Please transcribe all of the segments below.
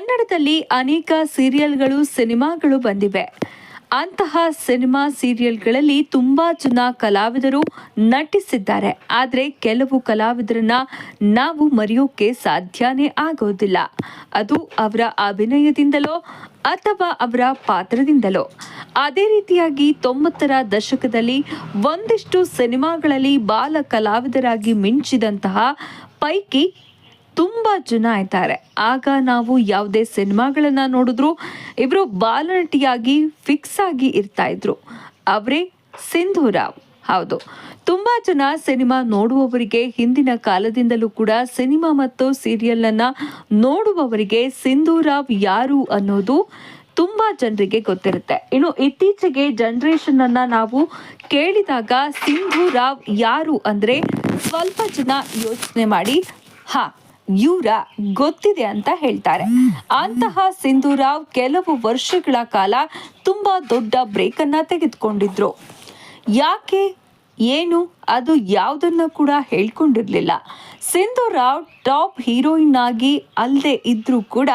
ಕನ್ನಡದಲ್ಲಿ ಅನೇಕ ಸೀರಿಯಲ್ಗಳು, ಸಿನಿಮಾಗಳು ಬಂದಿವೆ. ಅಂತಹ ಸಿನಿಮಾ ಸೀರಿಯಲ್ಗಳಲ್ಲಿ ತುಂಬಾ ಜನ ಕಲಾವಿದರು ನಟಿಸಿದ್ದಾರೆ. ಆದರೆ ಕೆಲವು ಕಲಾವಿದರನ್ನ ನಾವು ಮರೆಯೋಕೆ ಸಾಧ್ಯನೇ ಆಗೋದಿಲ್ಲ. ಅದು ಅವರ ಅಭಿನಯದಿಂದಲೋ ಅಥವಾ ಅವರ ಪಾತ್ರದಿಂದಲೋ. ಅದೇ ರೀತಿಯಾಗಿ ತೊಂಬತ್ತರ ದಶಕದಲ್ಲಿ ಒಂದಿಷ್ಟು ಸಿನಿಮಾಗಳಲ್ಲಿ ಬಾಲ ಕಲಾವಿದರಾಗಿ ಮಿಂಚಿದಂತಹ ಪೈಕಿ ತುಂಬ ಜನ ಇದ್ದಾರೆ. ಆಗ ನಾವು ಯಾವುದೇ ಸಿನಿಮಾಗಳನ್ನ ನೋಡಿದ್ರು ಇವರು ಬಾಲನಟಿಯಾಗಿ ಫಿಕ್ಸ್ ಆಗಿ ಇರ್ತಾ ಇದ್ರು. ಅವರೇ ಸಿಂಧೂರಾವ್ ಹೌದು. ತುಂಬಾ ಜನ ಸಿನಿಮಾ ನೋಡುವವರಿಗೆ ಹಿಂದಿನ ಕಾಲದಿಂದಲೂ ಕೂಡ ಸಿನಿಮಾ ಮತ್ತು ಸೀರಿಯಲ್ ಅನ್ನ ನೋಡುವವರಿಗೆ ಸಿಂಧೂರಾವ್ ಯಾರು ಅನ್ನೋದು ತುಂಬಾ ಜನರಿಗೆ ಗೊತ್ತಿರುತ್ತೆ. ಇನ್ನು ಇತ್ತೀಚೆಗೆ ಜನ್ರೇಷನನ್ನು ನಾವು ಕೇಳಿದಾಗ ಸಿಂಧೂರಾವ್ ಯಾರು ಅಂದ್ರೆ ಸ್ವಲ್ಪ ಜನ ಯೋಚನೆ ಮಾಡಿ. ಹಾ ಇವರ ಗೊತ್ತಿದೆ ಅಂತ ಹೇಳ್ತಾರೆ. ಅಂತಹ ಸಿಂಧೂರಾವ್ ಕೆಲವು ವರ್ಷಗಳ ಕಾಲ ತುಂಬಾ ದೊಡ್ಡ ಬ್ರೇಕ್ ಅನ್ನ ತೆಗೆದುಕೊಂಡಿದ್ರು. ಯಾಕೆ ಏನು? ಅದು ಯಾವುದನ್ನು ಕೂಡ ಹೇಳ್ಕೊಂಡಿರಲಿಲ್ಲ. ಸಿಂಧು ರಾವ್ ಟಾಪ್ ಹೀರೋಯಿನ್ ಆಗಿ ಅಲ್ಲದೆ ಇದ್ರೂ ಕೂಡ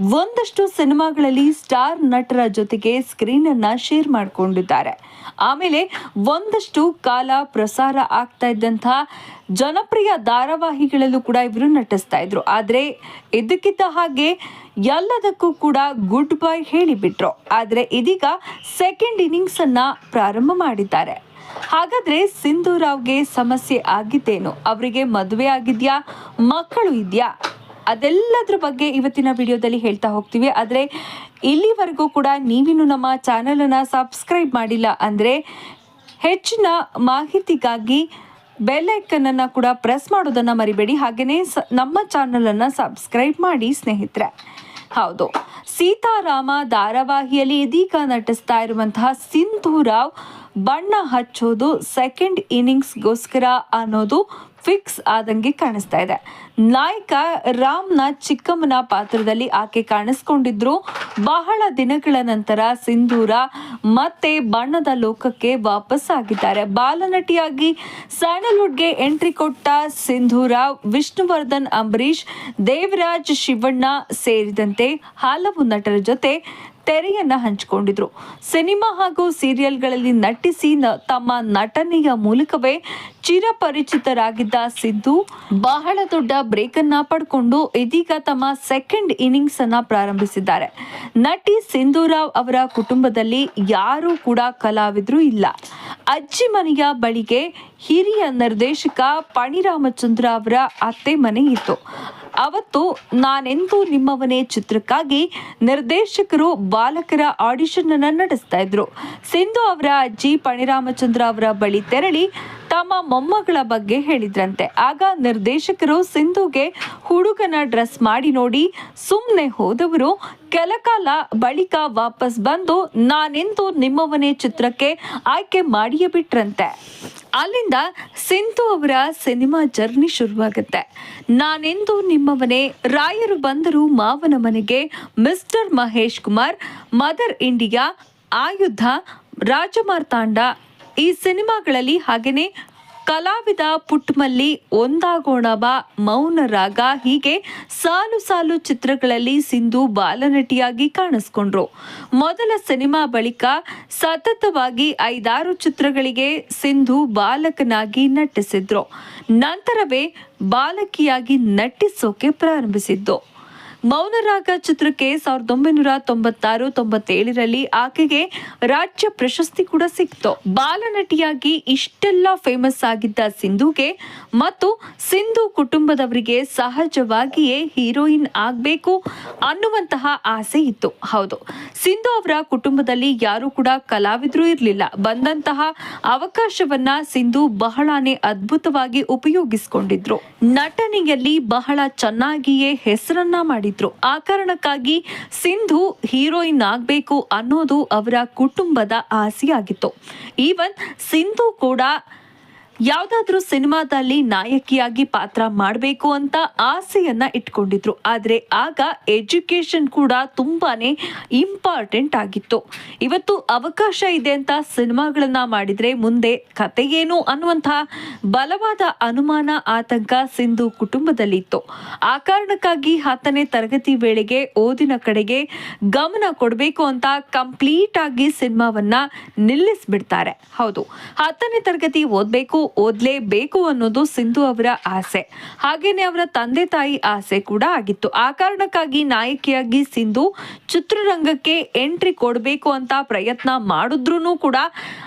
ಒಂದಷ್ಟು ಸಿನಿಮಾಗಳಲ್ಲಿ ಸ್ಟಾರ್ ನಟರ ಜೊತೆಗೆ ಸ್ಕ್ರೀನ್ ಅನ್ನ ಶೇರ್ ಮಾಡಿಕೊಂಡಿದ್ದಾರೆ. ಆಮೇಲೆ ಒಂದಷ್ಟು ಕಾಲ ಪ್ರಸಾರ ಆಗ್ತಾ ಇದ್ದಂತಹ ಜನಪ್ರಿಯ ಧಾರಾವಾಹಿಗಳಲ್ಲೂ ಕೂಡ ಇವರು ನಟಿಸ್ತಾ ಇದ್ರು. ಆದರೆ ಇದಕ್ಕಿದ್ದ ಹಾಗೆ ಎಲ್ಲದಕ್ಕೂ ಕೂಡ ಗುಡ್ ಬೈ ಹೇಳಿಬಿಟ್ರು. ಆದರೆ ಇದೀಗ ಸೆಕೆಂಡ್ ಇನ್ನಿಂಗ್ಸ್ ಅನ್ನ ಪ್ರಾರಂಭ ಮಾಡಿದ್ದಾರೆ. ಹಾಗಾದ್ರೆ ಸಿಂಧು ರಾವ್ಗೆ ಸಮಸ್ಯೆ ಆಗಿದ್ದೇನು ಅವರಿಗೆ ಮದುವೆ ಆಗಿದ್ಯಾ? ಮಕ್ಕಳು ಇದೆಯಾ? ಅದೆಲ್ಲದ್ರ ಬಗ್ಗೆ ಇವತ್ತಿನ ವಿಡಿಯೋದಲ್ಲಿ ಹೇಳ್ತಾ ಹೋಗ್ತೀವಿ. ಆದರೆ ಇಲ್ಲಿವರೆಗೂ ಕೂಡ ನೀವಿನ್ನು ನಮ್ಮ ಚಾನಲನ್ನು ಸಬ್ಸ್ಕ್ರೈಬ್ ಮಾಡಿಲ್ಲ ಅಂದರೆ ಹೆಚ್ಚಿನ ಮಾಹಿತಿಗಾಗಿ ಬೆಲ್ ಕೂಡ ಪ್ರೆಸ್ ಮಾಡೋದನ್ನು ಮರಿಬೇಡಿ. ಹಾಗೆಯೇ ಸ, ನಮ್ಮ ಚಾನಲನ್ನು ಸಬ್ಸ್ಕ್ರೈಬ್ ಮಾಡಿ ಸ್ನೇಹಿತರೆ. ಹೌದು. ಸೀತಾರಾಮ ಧಾರಾವಾಹಿಯಲ್ಲಿ ಇದೀಗ ನಟಿಸ್ತಾ ಇರುವಂತಹ ಸಿಂಧು ರಾವ್ ಬಣ್ಣ ಹಚ್ಚೋದು ಸೆಕೆಂಡ್ ಇನ್ನಿಂಗ್ಸ್ಗೋಸ್ಕರ ಅನ್ನೋದು ಫಿಕ್ಸ್ ಆದಂಗೆ ಕಾಣಿಸ್ತಾ ಇದೆ. ನಾಯಕ ರಾಮ್ನ ಚಿಕ್ಕಮ್ಮನ ಪಾತ್ರದಲ್ಲಿ ಆಕೆ ಕಾಣಿಸ್ಕೊಂಡಿದ್ರು. ಬಹಳ ದಿನಗಳ ನಂತರ ಸಿಂಧೂರ ಮತ್ತೆ ಬಣ್ಣದ ಲೋಕಕ್ಕೆ ವಾಪಸ್ ಆಗಿದ್ದಾರೆ. ಬಾಲನಟಿಯಾಗಿ ಸ್ಯಾಂಡಲ್ವುಡ್ಗೆ ಎಂಟ್ರಿ ಕೊಟ್ಟ ಸಿಂಧೂರ ವಿಷ್ಣುವರ್ಧನ್, ಅಂಬರೀಷ್, ದೇವರಾಜ್, ಶಿವಣ್ಣ ಸೇರಿದಂತೆ ಹಲವು ನಟರ ಜೊತೆ ತೆರೆಯನ್ನ ಹಂಚಿಕೊಂಡಿದ್ರು. ಸಿನಿಮಾ ಹಾಗೂ ಸೀರಿಯಲ್ಗಳಲ್ಲಿ ನಟಿಸಿ ತಮ್ಮ ನಟನೆಯ ಮೂಲಕವೇ ಚಿರಪರಿಚಿತರಾಗಿದ್ದ ಸಿದ್ದು ಬಹಳ ದೊಡ್ಡ ಬ್ರೇಕ್ ಅನ್ನ ಪಡ್ಕೊಂಡು ಇದೀಗ ತಮ್ಮ ಸೆಕೆಂಡ್ ಇನ್ನಿಂಗ್ಸ್ ಅನ್ನ ಪ್ರಾರಂಭಿಸಿದ್ದಾರೆ. ನಟಿ ಸಿಂಧೂರಾವ್ ಅವರ ಕುಟುಂಬದಲ್ಲಿ ಯಾರೂ ಕೂಡ ಕಲಾವಿದ್ರು ಇಲ್ಲ. ಅಜ್ಜಿ ಮನೆಯ ಬಳಿಗೆ ಹಿರಿಯ ನಿರ್ದೇಶಕ ಪಣಿರಾಮಚಂದ್ರ ಅವರ ಅತ್ತೆ ಮನೆ ಇತ್ತು. ಅವತ್ತು ನಾನೆಂದು ನಿಮ್ಮವನೇ ಚಿತ್ರಕ್ಕಾಗಿ ನಿರ್ದೇಶಕರು, ಬಾಲಕರ ಆಡಿಷನ್ ಅನ್ನ ನಡೆಸ್ತಾ ಇದ್ರು. ಸಿಂಧು ಅವರ ಅಜ್ಜಿ ಪಣಿರಾಮಚಂದ್ರ ಅವರ ಬಳಿ ತೆರಳಿ ತಮ್ಮ ಮೊಮ್ಮಗಳ ಬಗ್ಗೆ ಹೇಳಿದ್ರಂತೆ. ಆಗ ನಿರ್ದೇಶಕರು ಸಿಂಧುಗೆ ಹುಡುಗನ ಡ್ರೆಸ್ ಮಾಡಿ ನೋಡಿ ಸುಮ್ಮನೆ ಹೋದವರು ಕೆಲಕಾಲ ಬಳಿಕ ವಾಪಸ್ ಬಂದು ನಾನೆಂದು ನಿಮ್ಮವನೇ ಚಿತ್ರಕ್ಕೆ ಆಯ್ಕೆ ಮಾಡಿಯೇ ಬಿಟ್ರಂತೆ. ಅಲ್ಲಿಂದ ಸಿಂಧು ಅವರ ಸಿನಿಮಾ ಜರ್ನಿ ಶುರುವಾಗುತ್ತೆ. ನಾನೆಂದು ನಿಮ್ಮವನೇ ರಾಯರು ಬಂದರು ಮಾವನ ಮನೆಗೆ mister Mahesh Kumar, mother India, Ayudha, Rajamarthanda ಈ ಸಿನಿಮಾಗಳಲ್ಲಿ ಹಾಗೆಯೇ ಕಲಾವಿದ ಪುಟ್ಮಲ್ಲಿ, ಒಂದಾಗೋಣ ಬಾ ಮೌನ ರಾಗ ಹೀಗೆ ಸಾಲು ಸಾಲು ಚಿತ್ರಗಳಲ್ಲಿ ಸಿಂಧು ಬಾಲನಟಿಯಾಗಿ ಕಾಣಿಸ್ಕೊಂಡ್ರು. ಮೊದಲ ಸಿನಿಮಾ ಬಳಿಕ ಸತತವಾಗಿ ಐದಾರು ಚಿತ್ರಗಳಿಗೆ ಸಿಂಧು ಬಾಲಕನಾಗಿ ನಟಿಸಿದ್ರು. ನಂತರವೇ ಬಾಲಕಿಯಾಗಿ ನಟಿಸೋಕೆ ಪ್ರಾರಂಭಿಸಿದ್ದು. ಮೌನರಾಗ ಚಿತ್ರಕ್ಕೆ ಸಾವಿರದ ಒಂಬೈನೂರ ತೊಂಬತ್ತಾರು ತೊಂಬತ್ತೇಳರಲ್ಲಿ ಆಕೆಗೆ ರಾಜ್ಯ ಪ್ರಶಸ್ತಿ ಕೂಡ ಸಿಕ್ತು. ಬಾಲನಟಿಯಾಗಿ ಇಷ್ಟೆಲ್ಲ ಫೇಮಸ್ ಆಗಿದ್ದ ಸಿಂಧುಗೆ ಮತ್ತು ಸಿಂಧು ಕುಟುಂಬದವರಿಗೆ ಸಹಜವಾಗಿಯೇ ಹೀರೋಯಿನ್ ಆಗಬೇಕು ಅನ್ನುವಂತಹ ಆಸೆ ಇತ್ತು. ಹೌದು, ಸಿಂಧು ಅವರ ಕುಟುಂಬದಲ್ಲಿ ಯಾರು ಕೂಡ ಕಲಾವಿದರು ಇರಲಿಲ್ಲ. ಬಂದಂತಹ ಅವಕಾಶವನ್ನ ಸಿಂಧು ಬಹಳಾನೇ ಅದ್ಭುತವಾಗಿ ಉಪಯೋಗಿಸಿಕೊಂಡಿದ್ರು. ನಟನೆಯಲ್ಲಿ ಬಹಳ ಚೆನ್ನಾಗಿಯೇ ಹೆಸರನ್ನ ಮಾಡಿದ್ರು. ಆ ಕಾರಣಕ್ಕಾಗಿ ಸಿಂಧು ಹೀರೋಯಿನ್ ಆಗಬೇಕು ಅನ್ನೋದು ಅವರ ಕುಟುಂಬದ ಆಸೆಯಾಗಿತ್ತು. ಈವನ್ ಸಿಂಧು ಕೂಡ ಯಾವ್ದಾದ್ರೂ ಸಿನಿಮಾದಲ್ಲಿ ನಾಯಕಿಯಾಗಿ ಪಾತ್ರ ಮಾಡಬೇಕು ಅಂತ ಆಸೆಯನ್ನ ಇಟ್ಕೊಂಡಿದ್ರು. ಆದ್ರೆ ಆಗ ಎಜುಕೇಶನ್ ಕೂಡ ತುಂಬಾನೇ ಇಂಪಾರ್ಟೆಂಟ್ ಆಗಿತ್ತು. ಇವತ್ತು ಅವಕಾಶ ಇದೆ ಅಂತ ಸಿನಿಮಾಗಳನ್ನ ಮಾಡಿದ್ರೆ ಮುಂದೆ ಕತೆ ಏನು ಅನ್ನುವಂತಹ ಬಲವಾದ ಅನುಮಾನ, ಆತಂಕ ಸಿಂಧು ಕುಟುಂಬದಲ್ಲಿತ್ತು. ಆ ಕಾರಣಕ್ಕಾಗಿ ಹತ್ತನೇ ತರಗತಿ ವೇಳೆಗೆ ಓದಿನ ಕಡೆಗೆ ಗಮನ ಕೊಡಬೇಕು ಅಂತ ಕಂಪ್ಲೀಟ್ ಆಗಿ ಸಿನಿಮಾವನ್ನ ನಿಲ್ಲಿಸ್ಬಿಡ್ತಾರೆ. ಹೌದು. ಹತ್ತನೇ ತರಗತಿ ಓದ್ಬೇಕು ಓದ್ಲೇಬೇಕು ಅನ್ನೋದು ಸಿಂಧು ಅವರ ಆಸೆ. ಹಾಗೇನೆ ಅವರ ತಂದೆ ತಾಯಿ ಆಸೆ ಕೂಡ ಆಗಿತ್ತು. ಆ ಕಾರಣಕ್ಕಾಗಿ ನಾಯಕಿಯಾಗಿ ಸಿಂಧು ಚಿತ್ರರಂಗಕ್ಕೆ ಎಂಟ್ರಿ ಕೊಡಬೇಕು ಅಂತ ಪ್ರಯತ್ನ ಮಾಡಿದ್ರು ಕೂಡ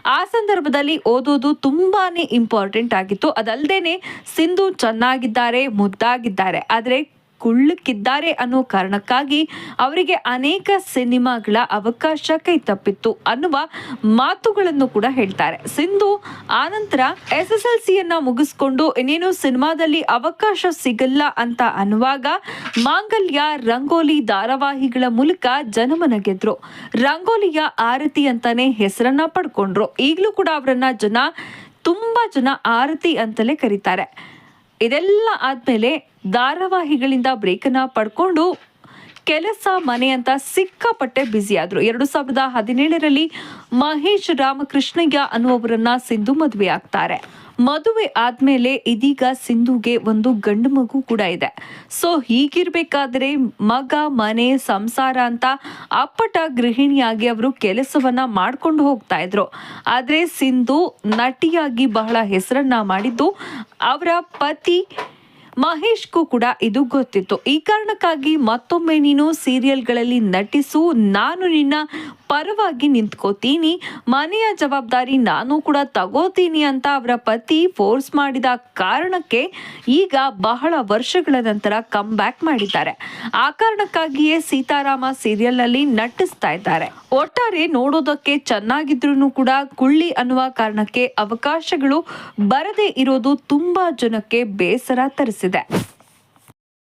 ಆ ಸಂದರ್ಭದಲ್ಲಿ ಓದೋದು ತುಂಬಾನೇ ಇಂಪಾರ್ಟೆಂಟ್ ಆಗಿತ್ತು. ಅದಲ್ದೇನೆ ಸಿಂಧು ಚೆನ್ನಾಗಿದ್ದಾರೆ, ಮುದ್ದಾಗಿದ್ದಾರೆ. ಆದ್ರೆ ಕುಳ್ಳಕ್ಕಿದ್ದಾರೆ ಅನ್ನೋ ಕಾರಣಕ್ಕಾಗಿ ಅವರಿಗೆ ಅನೇಕ ಸಿನಿಮಾಗಳ ಅವಕಾಶ ಕೈ ತಪ್ಪಿತ್ತು ಅನ್ನುವ ಮಾತುಗಳನ್ನು ಕೂಡ ಹೇಳ್ತಾರೆ. ಸಿಂಧು ಆನಂತರ ಎಸ್ ಎಸ್ ಎಲ್ ಸಿಯನ್ನ ಮುಗಿಸ್ಕೊಂಡು ಇನ್ನೇನು ಸಿನಿಮಾದಲ್ಲಿ ಅವಕಾಶ ಸಿಗಲ್ಲ ಅಂತ ಅನ್ನುವಾಗ ಮಾಂಗಲ್ಯ, ರಂಗೋಲಿ, ಧಾರಾವಾಹಿಗಳ ಮೂಲಕ ಜನಮನ ಗೆದ್ರು. ರಂಗೋಲಿಯ ಆರತಿ ಅಂತಾನೆ ಹೆಸರನ್ನ ಪಡ್ಕೊಂಡ್ರು. ಈಗಲೂ ಕೂಡ ಅವರನ್ನ ಜನ, ತುಂಬಾ ಜನ ಆರತಿ ಅಂತಲೇ ಕರೀತಾರೆ. ಇದೆಲ್ಲ ಆದ್ಮೇಲೆ ಧಾರಾವಾಹಿಗಳಿಂದ ಬ್ರೇಕನ್ನ ಪಡ್ಕೊಂಡು ಕೆಲಸ ಮನೆ ಅಂತ ಸಿಕ್ಕಾಪಟ್ಟೆ ಬ್ಯುಸಿ ಆದ್ರು. ಎರಡು ಸಾವಿರದ ಹದಿನೇಳರಲ್ಲಿ ಮಹೇಶ್ ರಾಮಕೃಷ್ಣಯ್ಯ ಅನ್ನುವರನ್ನ ಸಿಂಧು ಮದುವೆ ಆಗ್ತಾರೆ. ಮದುವೆ ಆದ್ಮೇಲೆ ಇದೀಗ ಸಿಂಧುಗೆ ಒಂದು ಗಂಡು ಮಗು ಕೂಡ ಇದೆ. ಸೊ ಹೀಗಿರ್ಬೇಕಾದ್ರೆ ಮಗ, ಮನೆ, ಸಂಸಾರ ಅಂತ ಅಪ್ಪಟ ಗೃಹಿಣಿಯಾಗಿ ಅವರು ಕೆಲಸವನ್ನ ಮಾಡ್ಕೊಂಡು ಹೋಗ್ತಾ ಇದ್ರು. ಆದ್ರೆ ಸಿಂಧು ನಟಿಯಾಗಿ ಬಹಳ ಹೆಸರನ್ನ ಮಾಡಿದ್ದು, ಅವರ ಪತಿ ಮಹೇಶ್ಗೂ ಕೂಡ ಇದು ಗೊತ್ತಿತ್ತು. ಈ ಕಾರಣಕ್ಕಾಗಿ ಮತ್ತೊಮ್ಮೆ ನೀನು ಸೀರಿಯಲ್ಗಳಲ್ಲಿ ನಟಿಸು, ನಾನು ನಿನ್ನ ಪರವಾಗಿ ನಿಂತ್ಕೋತೀನಿ, ಮನೆಯ ಜವಾಬ್ದಾರಿ ನಾನು ಕೂಡ ತಗೋತೀನಿ ಅಂತ ಅವರ ಪತಿ ಫೋರ್ಸ್ ಮಾಡಿದ ಕಾರಣಕ್ಕೆ ಈಗ ಬಹಳ ವರ್ಷಗಳ ನಂತರ ಕಮ್ ಬ್ಯಾಕ್ ಮಾಡಿದ್ದಾರೆ. ಆ ಕಾರಣಕ್ಕಾಗಿಯೇ ಸೀತಾರಾಮ ಸೀರಿಯಲ್ನಲ್ಲಿ ನಟಿಸ್ತಾ ಇದ್ದಾರೆ. ಒಟ್ಟಾರೆ ನೋಡೋದಕ್ಕೆ ಚೆನ್ನಾಗಿದ್ರು ಕೂಡ ಕುಳ್ಳಿ ಅನ್ನುವ ಕಾರಣಕ್ಕೆ ಅವಕಾಶಗಳು ಬರದೇ ಇರೋದು ತುಂಬಾ ಜನಕ್ಕೆ ಬೇಸರ ತರಿಸಿದೆ. to that.